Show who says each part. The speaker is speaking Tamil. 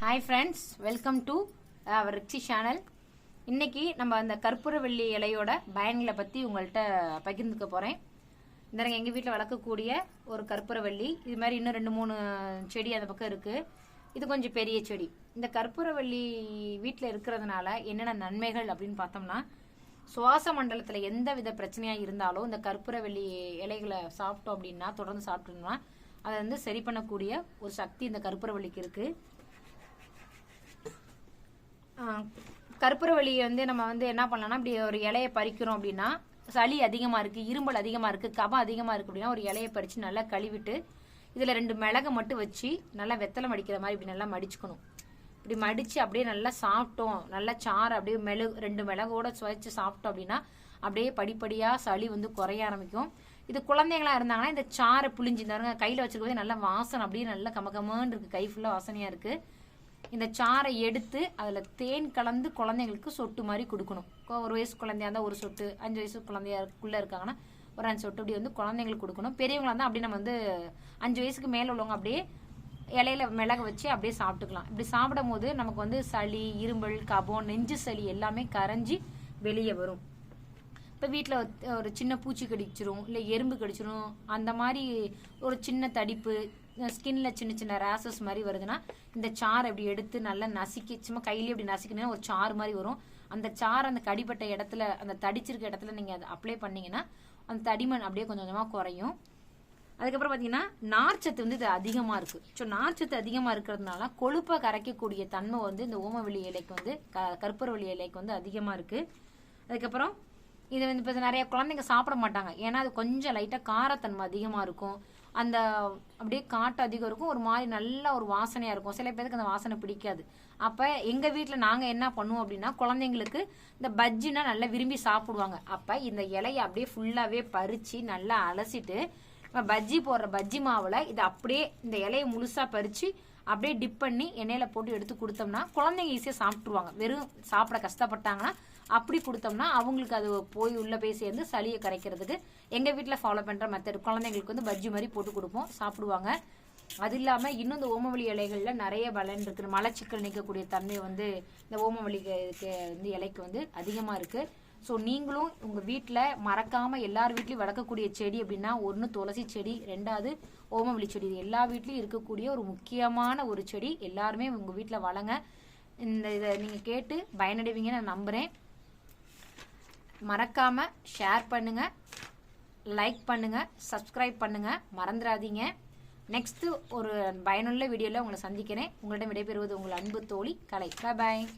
Speaker 1: Hi friends welcome to our ரிக்ஷி channel இன்னைக்கு நம்ம அந்த கற்பூர வெள்ளி இலையோட பயன்களை பற்றி உங்கள்கிட்ட பகிர்ந்துக்க போகிறேன் இந்த எங்கள் வீட்டில் வளர்க்கக்கூடிய ஒரு கற்பூர வெள்ளி இது மாதிரி இன்னும் ரெண்டு மூணு செடி அந்த பக்கம் இருக்குது இது கொஞ்சம் பெரிய செடி. இந்த கற்பூர வெள்ளி வீட்டில் இருக்கிறதுனால என்னென்ன நன்மைகள் அப்படின்னு பார்த்தோம்னா சுவாச மண்டலத்தில் எந்த வித பிரச்சனையாக இருந்தாலும் இந்த கற்பூர வெள்ளி இலைகளை சாப்பிட்டோம் அப்படின்னா தொடர்ந்து சாப்பிட்டோம்னா அதை வந்து சரி பண்ணக்கூடிய ஒரு சக்தி இந்த கற்பூரவள்ளிக்கு இருக்குது கற்பூரவள்ளியை வந்து நம்ம வந்து என்ன பண்ணலாம்னா இப்படி ஒரு இலையை பறிக்கிறோம் அப்படின்னா சளி அதிகமாக இருக்குது இரும்பல் அதிகமாக இருக்குது கபம் அதிகமாக இருக்குது அப்படின்னா ஒரு இலையை பறித்து நல்லா கழுவிட்டு இதில் ரெண்டு மிளகை மட்டும் வச்சு நல்லா வெத்தலை மடிக்கிற மாதிரி இப்படி நல்லா மடிச்சுக்கணும். இப்படி மடித்து அப்படியே நல்லா சாப்பிட்டோம் நல்லா சாறு அப்படியே மிளகு ரெண்டு மிளகோட சுவைச்சு சாப்பிட்டோம் அப்படின்னா அப்படியே படிப்படியாக சளி வந்து குறைய ஆரம்பிக்கும். இது குழந்தைங்களா இருந்தாங்கன்னா இந்த சாறை புளிஞ்சு தருங்க கையில் வச்சிருக்கவே நல்லா வாசனை அப்படியே நல்லா கமகமான்னு இருக்குது கை ஃபுல்லாக வாசனையாக இருக்குது இந்த சாறை எடுத்து அதில் தேன் கலந்து குழந்தைங்களுக்கு சொட்டு மாதிரி கொடுக்கணும். ஒரு வயசு குழந்தையா இருந்தால் ஒரு சொட்டு அஞ்சு வயசு குழந்தையாக்குள்ளே இருக்காங்கன்னா ஒரு அஞ்சு சொட்டு அப்படி வந்து குழந்தைங்களுக்கு கொடுக்கணும். பெரியவங்களா இருந்தால் அப்படி நம்ம வந்து அஞ்சு வயசுக்கு மேலே உள்ளவங்க அப்படியே இலையில மிளகு வச்சு அப்படியே சாப்பிட்டுக்கலாம். இப்படி சாப்பிடும் போது நமக்கு வந்து சளி இரும்பல் கபம் நெஞ்சு சளி எல்லாமே கரைஞ்சி வெளியே வரும். இப்போ வீட்டில் ஒரு சின்ன பூச்சி கடிச்சிரும் இல்லை எறும்பு கடிச்சிரும் அந்த மாதிரி ஒரு சின்ன தடிப்பு ஸ்கின்ல சின்ன சின்ன ரேசஸ் மாதிரி வருதுன்னா இந்த சாறு அப்படி எடுத்து நல்லா நசுக்கி சும்மா கையிலேயே அப்படி நசுக்கினா ஒரு சாறு மாதிரி வரும். அந்த சாறு அந்த கடிப்பட்ட இடத்துல அந்த தடிச்சிருக்க இடத்துல நீங்கள் அதை அப்ளை பண்ணீங்கன்னா அந்த தடிமன் அப்படியே கொஞ்சம் கொஞ்சமாக குறையும். அதுக்கப்புறம் பார்த்தீங்கன்னா நார்ச்சத்து வந்து இது அதிகமாக இருக்குது ஸோ நார்ச்சத்து அதிகமாக இருக்கிறதுனால கொழுப்பை கரைக்கக்கூடிய தன்மை வந்து இந்த ஓமவெளி இலைக்கு வந்து க கற்பூரவள்ளி இலைக்கு வந்து அதிகமாக இருக்குது அதுக்கப்புறம் இது வந்து இப்போ நிறைய குழந்தைங்க சாப்பிட மாட்டாங்க. ஏன்னா அது கொஞ்சம் லைட்டாக காரத்தன்மை அதிகமாக இருக்கும். அந்த அப்படியே காட்டு அதிகம் இருக்கும். ஒரு மாதிரி நல்ல ஒரு வாசனையாக இருக்கும். சில பேருக்கு அந்த வாசனை பிடிக்காது. அப்போ எங்கள் வீட்டில் நாங்கள் என்ன பண்ணுவோம் அப்படின்னா குழந்தைங்களுக்கு இந்த பஜ்ஜினா நல்லா விரும்பி சாப்பிடுவாங்க. அப்போ இந்த இலையை அப்படியே ஃபுல்லாகவே பறித்து நல்லா அலசிட்டு பஜ்ஜி போடுற பஜ்ஜி மாவில் இதை அப்படியே இந்த இலையை முழுசாக பறித்து அப்படியே டிப் பண்ணி எண்ணெயில் போட்டு எடுத்து கொடுத்தோம்னா குழந்தைங்க ஈஸியாக சாப்பிட்ருவாங்க வெறும் சாப்பிட கஷ்டப்பட்டாங்கன்னா அப்படி கொடுத்தோம்னா அவங்களுக்கு அது போய் உள்ளே போய் சேர்ந்து சளியை கரைக்கிறதுக்கு எங்கள் வீட்டில் ஃபாலோ பண்ணுற மெத்தட் குழந்தைங்களுக்கு வந்து பஜ்ஜி மாதிரி போட்டு கொடுப்போம். சாப்பிடுவாங்க. அது இல்லாமல் இன்னும் இந்த ஓமவழி இலைகளில் நிறைய பலன் இருக்குது மலச்சிக்கல் நிற்கக்கூடிய தன்மை வந்து இந்த ஓமவழி வந்து இலைக்கு வந்து அதிகமாக இருக்குது ஸோ நீங்களும் உங்கள் வீட்டில் மறக்காமல் எல்லார் வீட்லேயும் வளர்க்கக்கூடிய செடி அப்படின்னா ஒன்று துளசி செடி ரெண்டாவது ஓமவெளி செடி. இது எல்லா வீட்லேயும் இருக்கக்கூடிய ஒரு முக்கியமான ஒரு செடி. எல்லாருமே உங்கள் வீட்டில் வளங்க. இந்த இதை நீங்கள் கேட்டு பயனடைவீங்கன்னு நான் நம்புகிறேன் மறக்காமல் ஷேர் பண்ணுங்கள் லைக் பண்ணுங்கள் சப்ஸ்கிரைப் பண்ணுங்கள் மறந்துடாதீங்க. நெக்ஸ்ட்டு ஒரு பயனுள்ள வீடியோவில் உங்களை சந்திக்கிறேன். உங்களிடம் விடைபெறுவது உங்கள் அன்பு தோழி கலை. பாய்